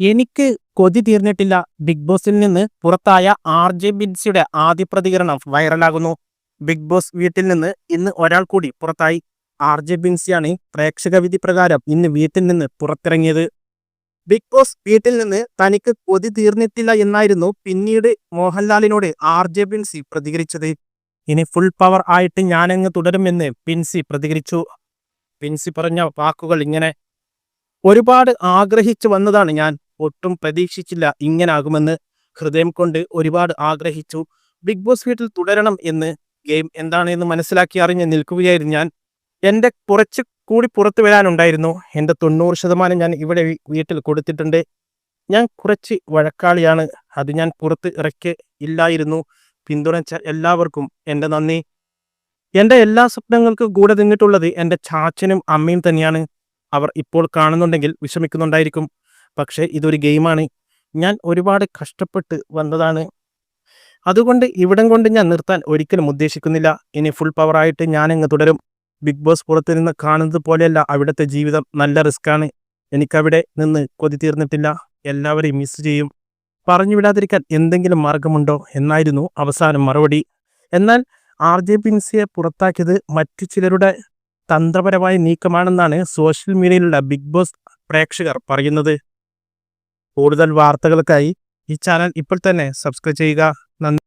എനിക്ക് കൊതി തീർന്നിട്ടില്ല. ബിഗ് ബോസിൽ നിന്ന് പുറത്തായ ആർ ജെ ബിൻസിയുടെ ആദ്യ പ്രതികരണം വൈറലാകുന്നു. ബിഗ് ബോസ് വീട്ടിൽ നിന്ന് ഇന്ന് ഒരാൾ കൂടി പുറത്തായി. ആർ ജെ ബിൻസിയാണ് പ്രേക്ഷക വിധി പ്രകാരം ഇന്ന് വീട്ടിൽ നിന്ന് പുറത്തിറങ്ങിയത്. ബിഗ് ബോസ് വീട്ടിൽ നിന്ന് തനിക്ക് കൊതി തീർന്നിട്ടില്ല എന്നായിരുന്നു പിന്നീട് മോഹൻലാലിനോട് ആർ ജെ ബിൻസി പ്രതികരിച്ചത്. ഇനി ഫുൾ പവർ ആയിട്ട് ഞാനങ്ങ് തുടരുമെന്ന് ബിൻസി പ്രതികരിച്ചു. ബിൻസി പറഞ്ഞ വാക്കുകൾ ഇങ്ങനെ ഒരുപാട് ആഗ്രഹിച്ചു വന്നതാണ് ഞാൻ. ഒട്ടും പ്രതീക്ഷിച്ചില്ല ഇങ്ങനാകുമെന്ന് ഹൃദയം കൊണ്ട് ഒരുപാട് ആഗ്രഹിച്ചു. ബിഗ് ബോസ് വീട്ടിൽ തുടരണം എന്ന് ഗെയിം എന്താണെന്ന് മനസ്സിലാക്കി അറിഞ്ഞ് നിൽക്കുകയായിരുന്നു ഞാൻ. എന്റെ കുറച്ച് കൂടി പുറത്തു വരാനുണ്ടായിരുന്നു. എന്റെ തൊണ്ണൂറ് ശതമാനം ഞാൻ ഇവിടെ വീട്ടിൽ കൊടുത്തിട്ടുണ്ട്. ഞാൻ കുറച്ച് വഴക്കാളിയാണ്. അത് ഞാൻ പുറത്ത് ഇറക്കി ഇല്ലായിരുന്നു. പിന്തുണച്ച എല്ലാവർക്കും എന്റെ നന്ദി. എന്റെ എല്ലാ സ്വപ്നങ്ങൾക്കും കൂടെ നിന്നിട്ടുള്ളത് എന്റെ ചാച്ചനും അമ്മയും തന്നെയാണ്. അവർ ഇപ്പോൾ കാണുന്നുണ്ടെങ്കിൽ വിഷമിക്കുന്നുണ്ടായിരിക്കും. പക്ഷേ ഇതൊരു ഗെയിമാണ്. ഞാൻ ഒരുപാട് കഷ്ടപ്പെട്ട് വന്നതാണ്. അതുകൊണ്ട് ഇവിടം കൊണ്ട് ഞാൻ നിർത്താൻ ഒരിക്കലും ഉദ്ദേശിക്കുന്നില്ല. ഇനി ഫുൾ പവറായിട്ട് ഞാനങ്ങ് തുടരും. ബിഗ് ബോസ് പുറത്ത് നിന്ന് കാണുന്നത് പോലെയല്ല അവിടുത്തെ ജീവിതം. നല്ല റിസ്ക്കാണ് എനിക്കവിടെ നിന്ന് കൊതി തീർന്നിട്ടില്ല. എല്ലാവരെയും മിസ് ചെയ്യും. പറഞ്ഞു വിടാതിരിക്കാൻ എന്തെങ്കിലും മാർഗമുണ്ടോ? എന്നായിരുന്നു അവസാനം മറുപടി. എന്നാൽ ആർ ജെ പിൻസിയെ പുറത്താക്കിയത് മറ്റു ചിലരുടെ തന്ത്രപരമായ നീക്കമാണെന്നാണ് സോഷ്യൽ മീഡിയയിലുള്ള ബിഗ് ബോസ് പ്രേക്ഷകർ പറയുന്നത്. കൂടുതൽ വാർത്തകൾക്കായി ഈ ചാനൽ ഇപ്പോൾ തന്നെ സബ്സ്ക്രൈബ് ചെയ്യുക. നന്ദി.